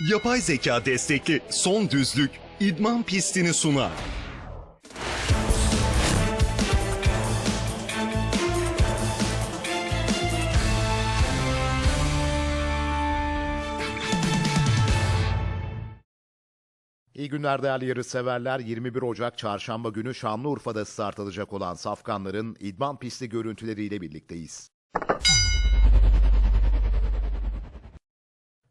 Yapay zeka destekli son düzlük idman pistini sunar. İyi günler değerli yarışseverler. 21 Ocak Çarşamba günü Şanlıurfa'da start alacak olan safkanların idman pisti görüntüleriyle birlikteyiz.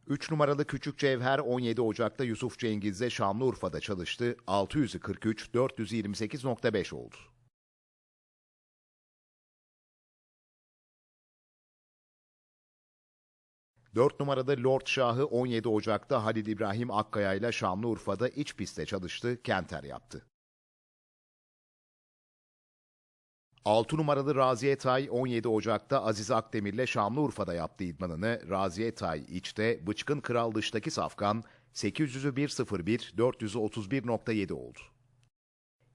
3 numaralı Küçük Cevher 17 Ocak'ta Yusuf Cengiz'le Şanlıurfa'da çalıştı. 643 428.5 oldu. Dört numarada Lord Şahı 17 Ocak'ta Halil İbrahim Akkaya ile Şanlıurfa'da iç pistte çalıştı, Kenter yaptı. 6 numaralı Raziye Tay 17 Ocak'ta Aziz Akdemir'le Şanlıurfa'da yaptığı idmanını Raziye Tay içte, Bıçkın Kral dıştaki safkan 800'ü 1.01, 431.7 oldu.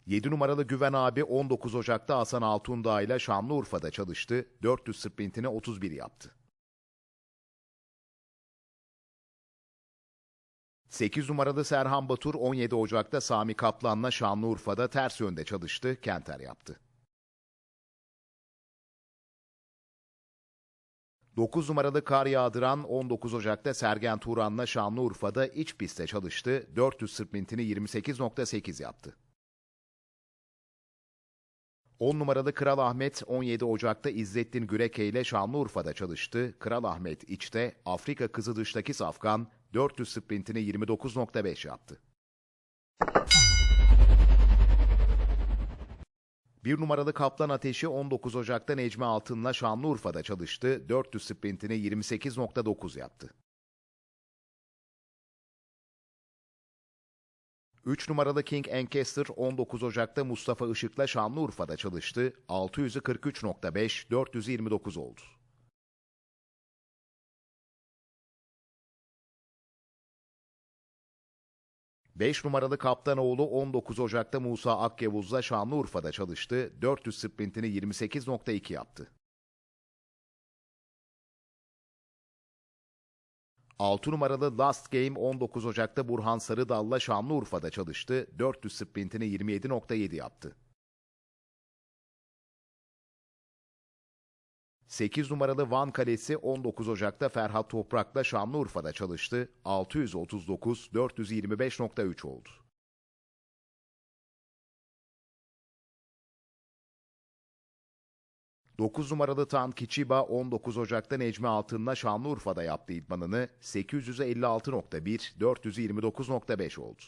7 numaralı Güven abi 19 Ocak'ta Hasan Altundağ ile Şanlıurfa'da çalıştı, 400 sprintine 31 yaptı. 8 numaralı Serhan Batur 17 Ocak'ta Sami Kaplan'la Şanlıurfa'da ters yönde çalıştı, Kenter yaptı. 9 numaralı Kar Yağdıran 19 Ocak'ta Sergen Turan'la Şanlıurfa'da iç pistte çalıştı, 400 sprintini 28.8 yaptı. 10 numaralı Kral Ahmet 17 Ocak'ta İzzettin Güreke ile Şanlıurfa'da çalıştı. Kral Ahmet içte, Afrika kızı dıştaki safkan 400 sprintini 29.5 yaptı. Bir numaralı Kaplan Ateşi 19 Ocak'ta Necmi Altın'la Şanlıurfa'da çalıştı. 400 sprintini 28.9 yaptı. 3 numaralı King Ancaster 19 Ocak'ta Mustafa Işık'la Şanlıurfa'da çalıştı. 600'ü 43.5, 429 oldu. Beş numaralı Kaptanoğlu 19 Ocak'ta Musa Akyavuz'la Şanlıurfa'da çalıştı. 400 sprintini 28.2 yaptı. 6 numaralı Last Game 19 Ocak'ta Burhan Sarıdal'la Şanlıurfa'da çalıştı. 400 sprintini 27.7 yaptı. 8 numaralı Van Kalesi 19 Ocak'ta Ferhat Toprak'la Şanlıurfa'da çalıştı. 639 425.3 oldu. Dokuz numaralı Tan Kichiba 19 Ocak'ta Necmi Altın'la Şanlıurfa'da yaptığı idmanını 856.1 429.5 oldu.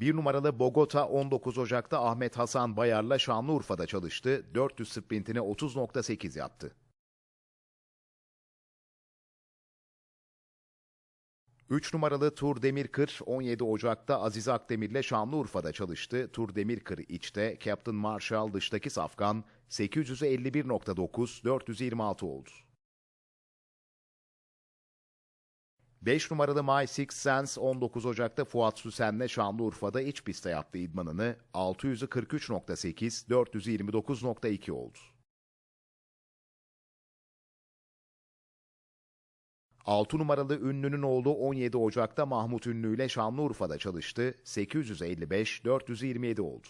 Bir numaralı Bogota 19 Ocak'ta Ahmet Hasan Bayar'la Şanlıurfa'da çalıştı. 400 sprintini 30.8 yaptı. 3 numaralı Tur Demirkır 17 Ocak'ta Aziz Akdemir'le Şanlıurfa'da çalıştı. Tur Demirkır içte, Captain Marshall dıştaki safkan 851.9 426 oldu. 5 numaralı My Six Sense 19 Ocak'ta Fuat Süsen'le Şanlıurfa'da iç pistte yaptığı idmanını 600'ü 43.8 429.2 oldu. 6 numaralı Ünlü'nün oğlu 17 Ocak'ta Mahmut Ünlü ile Şanlıurfa'da çalıştı. 855 427 oldu.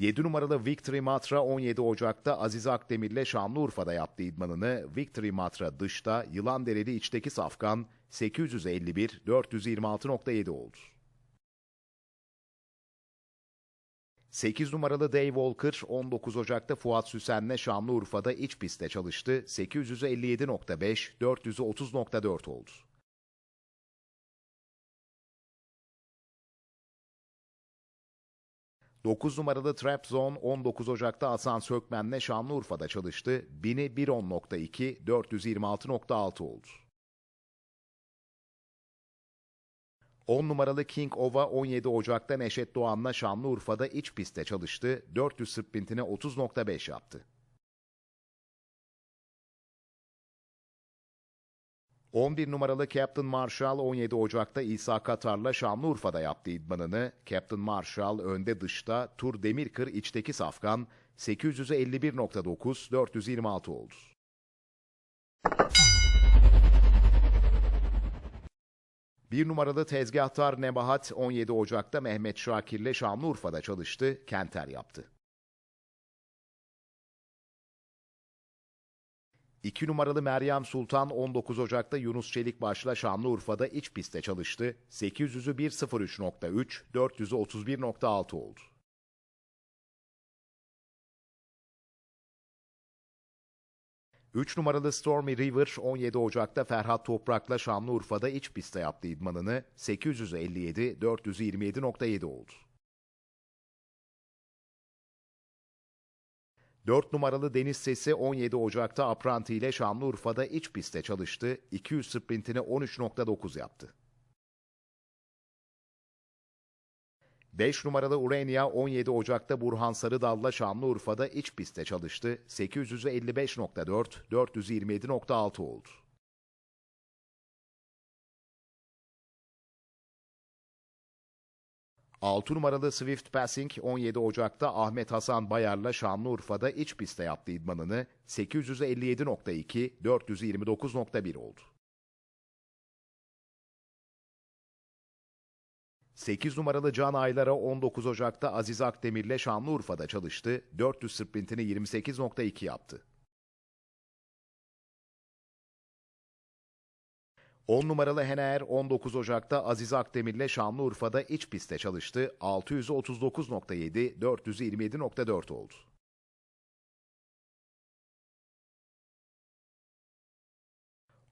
Yedi numaralı Victory Matra 17 Ocak'ta Aziz Akdemir'le Şanlıurfa'da yaptığı idmanını Victory Matra dışta Yılandereli içteki safkan 851 426.7 oldu. 8 numaralı Dave Walker 19 Ocak'ta Fuat Süsen'le Şanlıurfa'da iç pistte çalıştı. 857.5 430.4 oldu. 9 numaralı Trap Zone 19 Ocak'ta Hasan Sökmen'le Şanlıurfa'da çalıştı. 1000'i 110.2 426.6 oldu. 10 numaralı King Ova 17 Ocak'ta Neşet Doğan'la Şanlıurfa'da iç pistte çalıştı. 400 sprintine 30.5 yaptı. 11 numaralı Captain Marshall 17 Ocak'ta İsa Katar'la Şanlıurfa'da yaptı idmanını. Captain Marshall önde dışta, Tur Demirkır içteki safkan 851.9 426 oldu. Bir numaralı tezgahtar Nebahat 17 Ocak'ta Mehmet Şakir'le Şanlıurfa'da çalıştı, Kenter yaptı. 2 numaralı Meryem Sultan 19 Ocak'ta Yunus Çelikbaş'la Şanlıurfa'da iç pistte çalıştı. 800'ü 1.03.3, 400'ü 31.6 oldu. Üç numaralı Stormy River 17 Ocak'ta Ferhat Toprak'la Şanlıurfa'da iç pistte yaptı idmanını. 857, 427.7 oldu. 4 numaralı Deniz Sesi 17 Ocak'ta Apranti ile Şanlıurfa'da iç pistte çalıştı. 200 sprintini 13.9 yaptı. 5 numaralı Urania 17 Ocak'ta Burhan Sarıdal'la Şanlıurfa'da iç pistte çalıştı. 855.4, 427.6 oldu. Altı numaralı Swift Passing 17 Ocak'ta Ahmet Hasan Bayar'la Şanlıurfa'da iç pistte yaptı idmanını 857.2, 429.1 oldu. 8 numaralı Can Aylar'a 19 Ocak'ta Aziz Akdemir'le Şanlıurfa'da çalıştı. 400 sprintini 28.2 yaptı. 10 numaralı Hener 19 Ocak'ta Aziz Akdemir'le Şanlıurfa'da iç pistte çalıştı. 639.7, 427.4 oldu.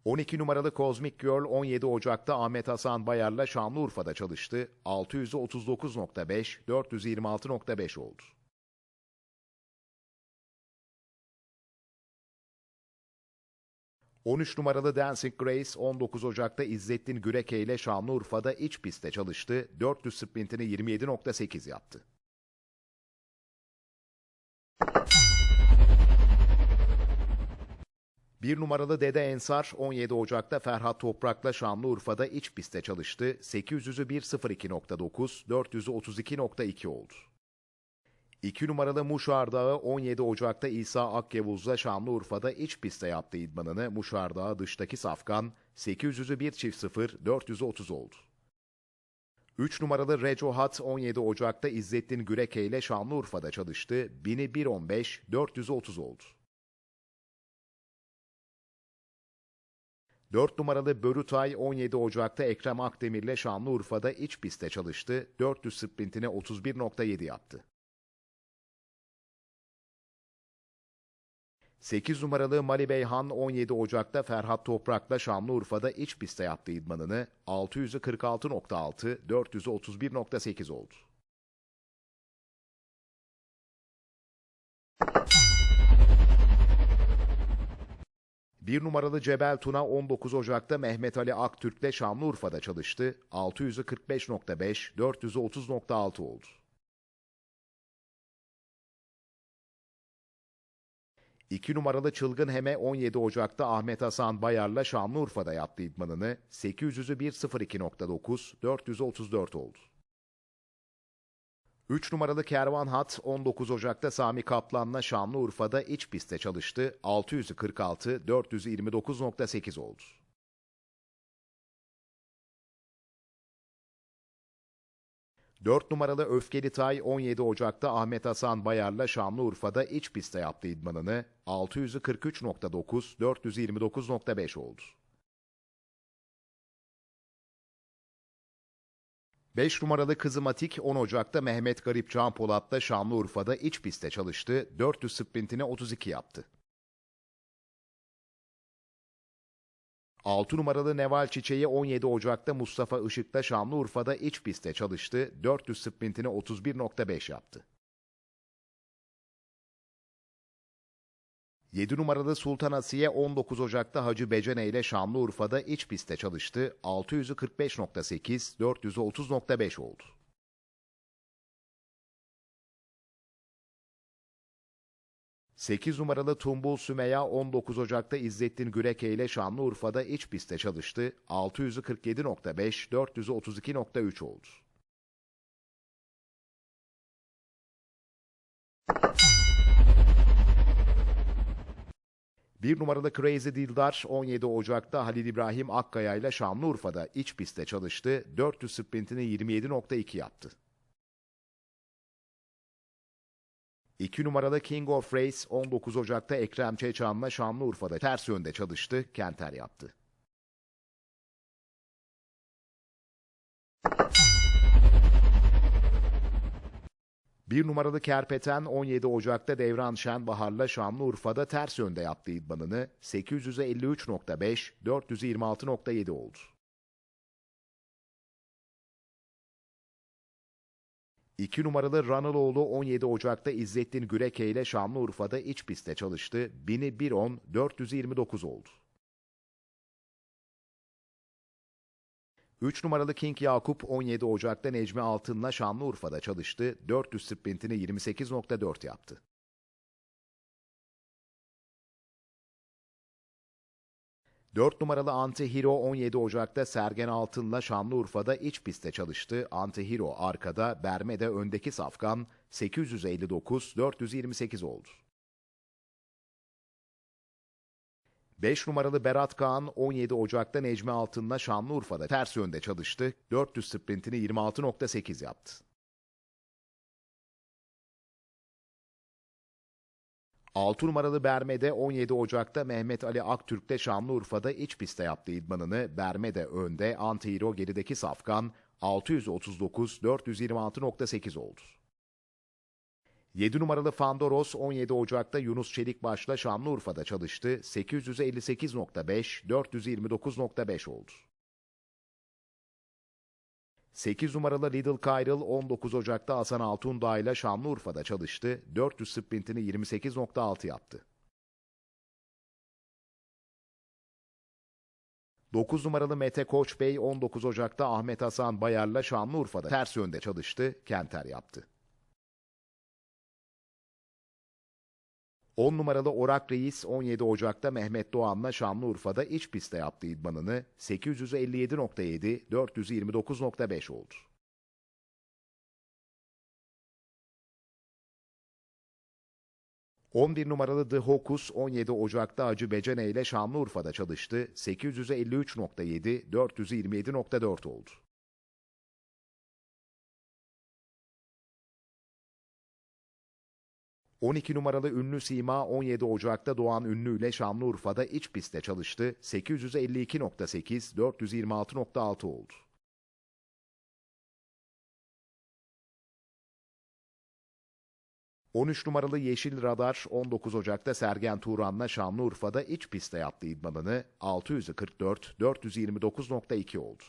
...12 numaralı Cosmic Girl 17 Ocak'ta Ahmet Hasan Bayar'la Şanlıurfa'da çalıştı. 639.5, 426.5 oldu. 13 numaralı Dancing Grace 19 Ocak'ta İzzettin Güreke ile Şanlıurfa'da iç pistte çalıştı. 400 sprintini 27.8 yaptı. Bir numaralı Dede Ensar 17 Ocak'ta Ferhat Toprak'la Şanlıurfa'da iç pistte çalıştı. 800'ü 1.02.9, 400'ü 32.2 oldu. 2 numaralı Muş Ardağı 17 Ocak'ta İsa Akyavuz'la Şanlıurfa'da iç pistte yaptı idmanını. Muş Ardağı dıştaki safkan 800'ü 1 çift 0, 400'ü 30 oldu. 3 numaralı Reco Hat 17 Ocak'ta İzzettin Güreke ile Şanlıurfa'da çalıştı. 1000'i 1.15, 400'ü 30 oldu. 4 numaralı Börütay 17 Ocak'ta Ekrem Akdemir'le Şanlıurfa'da iç pistte çalıştı. 400 sprintini 31.7 yaptı. 8 numaralı Mali Beyhan 17 Ocak'ta Ferhat Toprak'la Şanlıurfa'da iç pistte yaptı idmanını. 600'ü 46.6, 400'ü 31.8 oldu. Bir numaralı Cebel Tuna 19 Ocak'ta Mehmet Ali Aktürk'le Şanlıurfa'da çalıştı. 600'ü 45.5, 400'ü 30.6 oldu. 2 numaralı Çılgın Heme 17 Ocak'ta Ahmet Hasan Bayar'la Şanlıurfa'da yaptı idmanını. 800'ü 1.02.9, 400'ü 34 oldu. 3 numaralı Kervan Hat 19 Ocak'ta Sami Kaplan'la Şanlıurfa'da iç pistte çalıştı. 600'ü 46, 400'ü 29.8 oldu. Dört numaralı Öfkeli Tay 17 Ocak'ta Ahmet Hasan Bayar'la Şanlıurfa'da iç pistte yaptı idmanını. 600'ü 43.9, 429.5 oldu. 5 numaralı Kızımatik 10 Ocak'ta Mehmet Garip Can Polat'ta Şanlıurfa'da iç pistte çalıştı. 400 sprintine 32 yaptı. 6 numaralı Neval Çiçeği 17 Ocak'ta Mustafa Işık'ta Şanlıurfa'da iç pistte çalıştı. 400 sprintini 31.5 yaptı. 7 numaralı Sultan Asiye 19 Ocak'ta Hacı Becene ile Şanlıurfa'da iç pistte çalıştı. 600'ü 45.8, 400'ü 30.5 oldu. 8 numaralı Tumbul Sümeya 19 Ocak'ta İzzettin Güreke ile Şanlıurfa'da iç pistte çalıştı. 647.5, 432.3 oldu. Bir numaralı Crazy Dildar 17 Ocak'ta Halil İbrahim Akkaya ile Şanlıurfa'da iç pistte çalıştı. 400 sprintini 27.2 yaptı. 2 numaralı King of Race 19 Ocak'ta Ekrem Çeçan'la Şanlıurfa'da ters yönde çalıştı, Kenter yaptı. Bir numaralı Kerpeten 17 Ocak'ta Devran Şenbahar'la Şanlıurfa'da ters yönde yaptığı idmanını 853.5, 426.7 oldu. İki numaralı Ranaloğlu 17 Ocak'ta İzzettin Güreke ile Şanlıurfa'da iç pistte çalıştı. 1000'i 1.10, 429 oldu. 3 numaralı King Yakup 17 Ocak'ta Necmi Altın'la Şanlıurfa'da çalıştı. 400 sprintini 28.4 yaptı. Dört numaralı Antihiro 17 Ocak'ta Sergen Altın'la Şanlıurfa'da iç pistte çalıştı. Antihiro arkada, Berme'de öndeki safkan 859-428 oldu. 5 numaralı Berat Kaan 17 Ocak'ta Necmi Altın'la Şanlıurfa'da ters yönde çalıştı. 400 sprintini 26.8 yaptı. Altı numaralı Berme'de 17 Ocak'ta Mehmet Ali Aktürk'te Şanlıurfa'da iç pistte yaptığı idmanını Berme'de önde, Antihiro gerideki safkan 639-426.8 oldu. 7 numaralı Fandoros 17 Ocak'ta Yunus Çelikbaş'la Şanlıurfa'da çalıştı. 858.5, 429.5 oldu. 8 numaralı Lidl Kayrıl 19 Ocak'ta Hasan Altundağ ile Şanlıurfa'da çalıştı. 400 sprintini 28.6 yaptı. 9 numaralı Mete Koç Bey 19 Ocak'ta Ahmet Hasan Bayar'la Şanlıurfa'da ters yönde çalıştı. Kenter yaptı. 10 numaralı Orak Reis 17 Ocak'ta Mehmet Doğan'la Şanlıurfa'da iç pistte yaptığı idmanını 857.7, 429.5 oldu. ...11 numaralı The Hokus 17 Ocak'ta Acı Becene ile Şanlıurfa'da çalıştı. 853.7, 427.4 oldu. 12 numaralı ünlü Sima 17 Ocak'ta Doğan Ünlü ile Şanlıurfa'da iç pistte çalıştı. 852.8, 426.6 oldu. ...13 numaralı Yeşil Radar 19 Ocak'ta Sergen Turan'la Şanlıurfa'da iç pistte yaptığı idmanını 644, 429.2 oldu.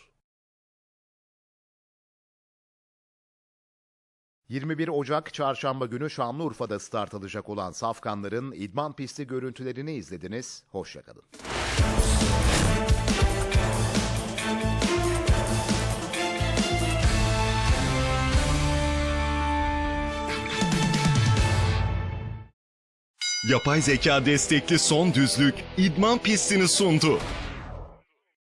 21 Ocak Çarşamba günü Şanlıurfa'da start alacak olan Safkanların idman pisti görüntülerini izlediniz. Hoşçakalın. Yapay zeka destekli son düzlük idman pistini sundu.